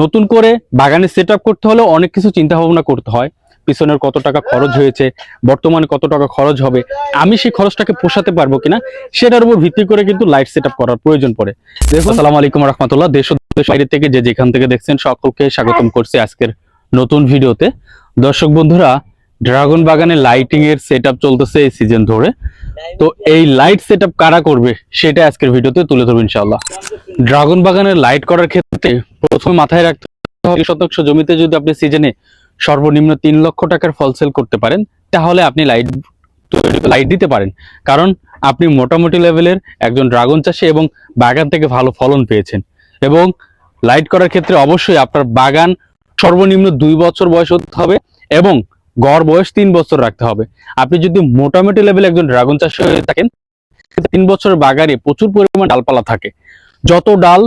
নতুন করে বাগানে সেট করতে হলে অনেক কিছু চিন্তা ভাবনা করতে হয়। পিছনের কত টাকা খরচ হয়েছে, বর্তমানে কত টাকা খরচ হবে, আমি সেই খরচটাকে পোষাতে পারব কিনা, সেটার উপর ভিত্তি করে কিন্তু লাইট সেট করার প্রয়োজন পড়ে। দেখুন, আসসালামু আলাইকুম রহমতুল্লাহ, দেশ বাইরে থেকে যে যেখান থেকে দেখছেন সকলকে স্বাগতম করছি আজকের নতুন ভিডিওতে। দর্শক বন্ধুরা, ড্রাগন বাগানে লাইটিং এর সেট চলতেছে এই সিজন ধরে। তো এই লাইট সেট কারা করবে সেটা আজকের ভিডিওতে তুলে ধরবো ইনশাল্লাহ ড্রাগন বাগানের লাইট করার ক্ষেত্রে প্রথমে মাথায় রাখতে শতাংশ জমিতে যদি আপনি সিজনে সর্বনিম্ন তিন লক্ষ টাকার ফল সেল করতে পারেন, তাহলে আপনি লাইট লাইট দিতে পারেন। কারণ আপনি মোটামুটি লেভেলের একজন ড্রাগন চাষি এবং বাগান থেকে ভালো ফলন পেয়েছেন। এবং লাইট করার ক্ষেত্রে অবশ্যই আপনার বাগান সর্বনিম্ন দুই বছর বয়স হতে হবে এবং গড় বয়স তিন বছর রাখতে হবে। আপনি যদি মোটামুটি লেভেলে একজন ড্রাগন চাষি হয়ে থাকেন, তিন বছরের বাগানে প্রচুর পরিমাণ ডালপালা থাকে। যত ডাল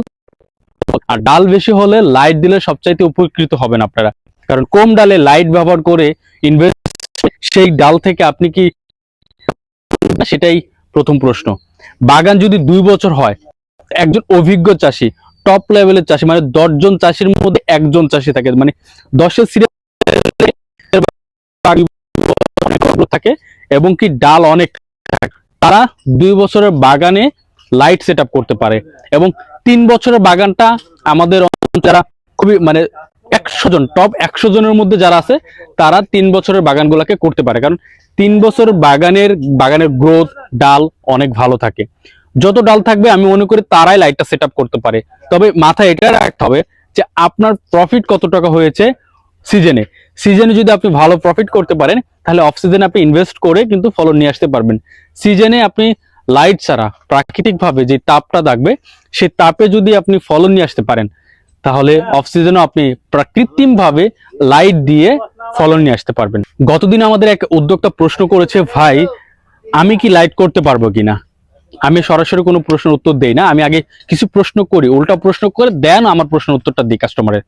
আর ডাল বেশি হলে লাইট দিলে সবচাইতে উপকৃত হবেন আপনারা। কারণ কম ডালে লাইট ব্যবহার করে ইনভেস্ট সেই ডাল থেকে আপনি কি সেটাই প্রথম প্রশ্ন। বাগান যদি দুই বছর হয়, একজন অভিজ্ঞ চাষি টপ লেভেলের চাষি মানে দশজন চাষির মধ্যে একজন চাষি থাকে মানে দশের সিরিয়াল থাকে এবং কি ডাল অনেক তারা দুই বছরের বাগানে লাইট সেট করতে পারে এবং তিন বছরের বাগানটা আমাদের যারা খুবই মানে একশো জন টপ একশো জনের মধ্যে যারা আছে, তারা তিন বছরের বাগানগুলোকে করতে পারে। কারণ তিন বছর বাগানের বাগানের গ্রোথ ডাল অনেক ভালো থাকে। যত ডাল থাকবে, আমি মনে করি তারাই লাইটটা সেট করতে পারে। তবে মাথায় এটা রাখতে হবে যে আপনার প্রফিট কত টাকা হয়েছে সিজনে সিজনে যদি আপনি ভালো প্রফিট করতে পারেন, তাহলে অফ সিজনে আপনি ইনভেস্ট করে কিন্তু ফলন নিয়ে আসতে পারবেন। সিজনে আপনি লাইট ছাড়া প্রাকৃতিকভাবে যে তাপটা থাকবে সেই তাপে যদি আপনি ফলন নিয়ে আসতে পারেন তাহলে অক্সিজেনও সিজনও আপনি প্রাকৃতিকভাবে লাইট দিয়ে ফলন নিয়ে আসতে পারবেন। গতদিন আমাদের এক উদ্যোক্তা প্রশ্ন করেছে ভাই আমি কি লাইট করতে পারব কিনা? আমি সরাসরি কোনো প্রশ্নের উত্তর দেই না, আমি আগে কিছু প্রশ্ন করি, উল্টা প্রশ্ন করে দেন আমার প্রশ্নের উত্তরটা দিই কাস্টমারের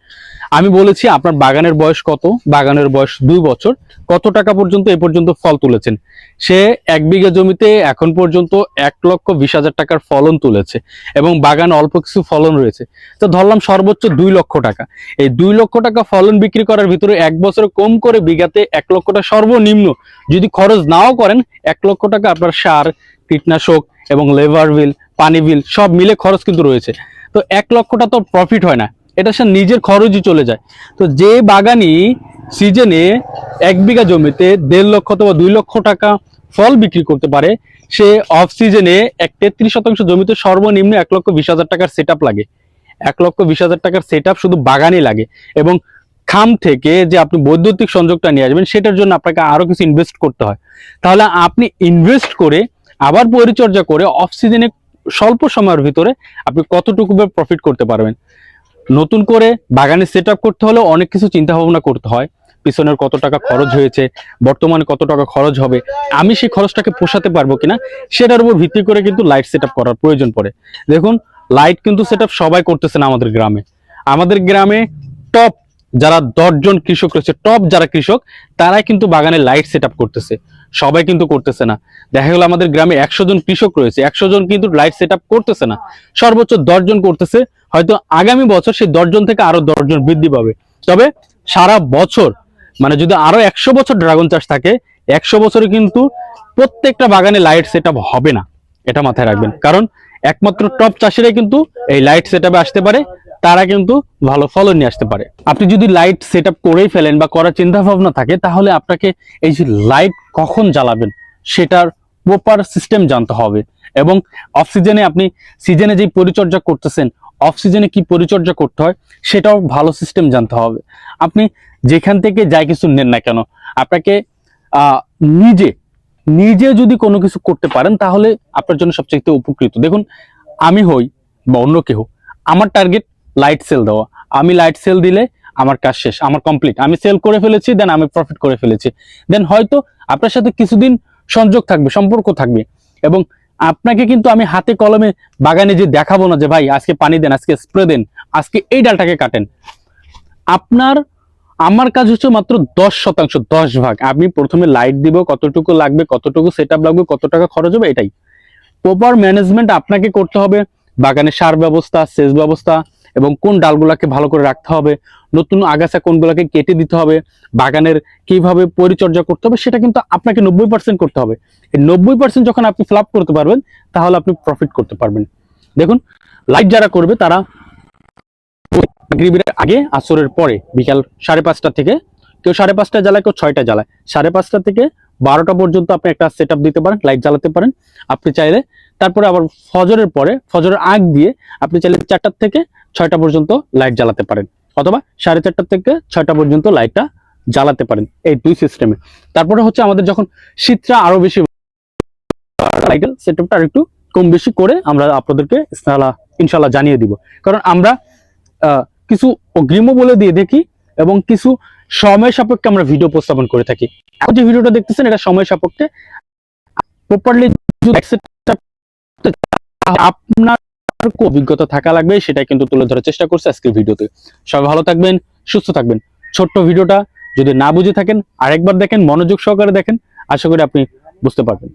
আমি বলেছি, আপনার বাগানের বয়স কত? বাগানের বয়স দুই বছর। কত টাকা পর্যন্ত এ পর্যন্ত ফল তুলেছেন? সে এক বিঘা জমিতে এখন পর্যন্ত এক লক্ষ বিশ হাজার টাকার ফলন তুলেছে এবং বাগান অল্প কিছু ফলন রয়েছে। তো ধরলাম সর্বোচ্চ দুই লক্ষ টাকা। এই দুই লক্ষ টাকা ফলন বিক্রি করার ভিতরে এক বছরে কম করে বিঘাতে এক লক্ষ টাকা সর্বনিম্ন যদি খরচ নাও করেন, এক লক্ষ টাকা আপনার সার, কীটনাশক এবং লেবার বিল, পানি বিল, সব মিলে খরচ কিন্তু রয়েছে। তো এক লক্ষটা তো প্রফিট হয় না। এটা সে নিজের খরচই চলে যায়। তো যে বাগানি সিজনে এক বিঘা জমিতে দেড় লক্ষ অথবা দুই লক্ষ টাকা ফল বিক্রি করতে পারে, সে অফ সিজনে এক তেত্রিশ শতাংশ জমিতে সর্বনিম্ন এক লক্ষ বিশ হাজার টাকার সেট লাগে। এক লক্ষ বিশ হাজার টাকার সেট শুধু বাগানে লাগে এবং খাম থেকে যে আপনি বৈদ্যুতিক সংযোগটা নিয়ে আসবেন, সেটার জন্য আপনাকে আরও কিছু ইনভেস্ট করতে হয়। তাহলে আপনি ইনভেস্ট করে আবার পরিচর্যা করে অফ সিজনে স্বল্প সময়ের ভিতরে আপনি কতটুকু প্রফিট করতে পারবেন। নতুন করে বাগানে সেট করতে হলে অনেক কিছু চিন্তা ভাবনা করতে হয়। পিছনের কত টাকা খরচ হয়েছে, বর্তমানে কত টাকা খরচ হবে, আমি সেই খরচটাকে পোষাতে পারব কিনা, সেটার উপর ভিত্তি করে কিন্তু লাইট সেট করার প্রয়োজন পড়ে। দেখুন লাইট কিন্তু সেট সবাই করতেছে না আমাদের গ্রামে। আমাদের গ্রামে টপ যারা দশজন কৃষক রয়েছে টপ যারা কৃষক, তারাই কিন্তু বাগানে লাইট সেট করতেছে। সবাই কিন্তু করতেছে না। দেখা গেল আমাদের গ্রামে একশো জন কৃষক রয়েছে, একশো জন কিন্তু লাইট সেট করতেছে না। সর্বোচ্চ দশজন করতেছে, হয়তো আগামী বছর সেই দশজন থেকে আরও দশজন বৃদ্ধি পাবে। তবে সারা বছর মানে যদি আরও একশো বছর ড্রাগন চাষ থাকে, একশো বছরে কিন্তু প্রত্যেকটা বাগানে লাইট সেট হবে না। এটা মাথায় রাখবেন। কারণ একমাত্র টপ চাষিরাই কিন্তু এই লাইট সেট আসতে পারে তারা কিন্তু ভালো ফলন নিয়ে আসতে পারে। আপনি যদি লাইট সেট আপ করেই ফেলেন বা করার চিন্তা ভাবনা থাকে, তাহলে আপনাকে এই যে লাইট কখন জ্বালাবেন, সেটার প্রপার সিস্টেম জানতে হবে। এবং অফ সিজনে আপনি সিজনে যে পরিচর্যা করতেছেন অফ সিজনে কি পরিচর্যা করতে হয়, সেটাও ভালো সিস্টেম জানতে হবে। আপনি যেখান থেকে যাই কিছু নেন না কেন, আপনাকে নিজে নিজে যদি কোনো কিছু করতে পারেন, তাহলে আপনার জন্য সবচেয়ে উপকৃত। দেখুন, আমি হই বা অন্য কেউ আমার টার্গেট লাইট সেল দেওয়া আমি লাইট সেল দিলে আমার কাজ শেষ, আমার কমপ্লিট আমি সেল করে ফেলেছি দেন আমি প্রফিট করে ফেলেছি। দেন হয়তো আপনার সাথে কিছুদিন সংযোগ থাকবে, সম্পর্ক থাকবে। এবং আপনাকে কিন্তু আমি হাতে কলমে বাগানে যে দেখাবো না যে, ভাই, আজকে পানি দেন, আজকে স্প্রে দেন, আজকে এই ডালটাকে কাটেন। আপনার, আমার কাজ হচ্ছে মাত্র দশ শতাংশ, দশ ভাগ। আমি প্রথমে লাইট দিব, কতটুকু লাগবে, কতটুকু সেট লাগবে, কত টাকা খরচ হবে, এটাই। প্রপার ম্যানেজমেন্ট আপনাকে করতে হবে। বাগানে সার ব্যবস্থা, সেচ ব্যবস্থা এবং কোন ডালগুলাকে ভালো করে রাখতে হবে, নতুন আগাছা কোনগুলাকে কেটে দিতে হবে, বাগানের কীভাবে পরিচর্যা করতে হবে, সেটা কিন্তু আপনাকে নব্বই পার্সেন্ট করতে হবে। এই নব্বই পার্সেন্ট যখন আপনি ফ্লাপ করতে পারবেন, তাহলে আপনি প্রফিট করতে পারবেন। দেখুন লাইট যারা করবে, তারা আগে আসরের পরে, বিকাল সাড়ে পাঁচটা থেকে, কেউ সাড়ে পাঁচটা জ্বালায়, কেউ ছয়টা জ্বালায়। সাড়ে পাঁচটা থেকে বারোটা পর্যন্ত আপনি একটা সেট দিতে পারেন লাইট জ্বালাতে পারেন। আপনি চাইলে তারপরে আবার ফজরের পরে, ফজরের আগ দিয়ে আপনি চাইলে চারটার থেকে ছয়টা পর্যন্ত লাইট জ্বালাতে পারেন, অথবা সাড়ে চারটা থেকে ছয়টা পর্যন্ত লাইটটা জ্বালাতে পারেন এই দুই সিস্টেমে তারপরে হচ্ছে আমাদের যখন শীতটা আরও বেশি লাইটের সেটআপটা একটু কম বেশি করে আমরা আপনাদেরকে ইনশাআল্লাহ জানিয়ে দিব। কারণ আমরা কিছু অগ্রিমও বলে দিয়ে দেখি এবং কিছু সময় সাপেক্ষে আমরা ভিডিও উপস্থাপন করে থাকি। এখন যে ভিডিওটা দেখতেছেন, এটা সময় সাপেক্ষে প্রপারলি আপনার অভিজ্ঞতা থাকা লাগবে সেটা কিন্তু তুলে ধরার চেষ্টা করছে আজকের ভিডিওতে। সবাই ভালো থাকবেন, সুস্থ থাকবেন। ছোট্ট ভিডিওটা যদি না বুঝে থাকেন, আরেকবার দেখেন, মনোযোগ সহকারে দেখেন, আশা করি আপনি বুঝতে পারবেন।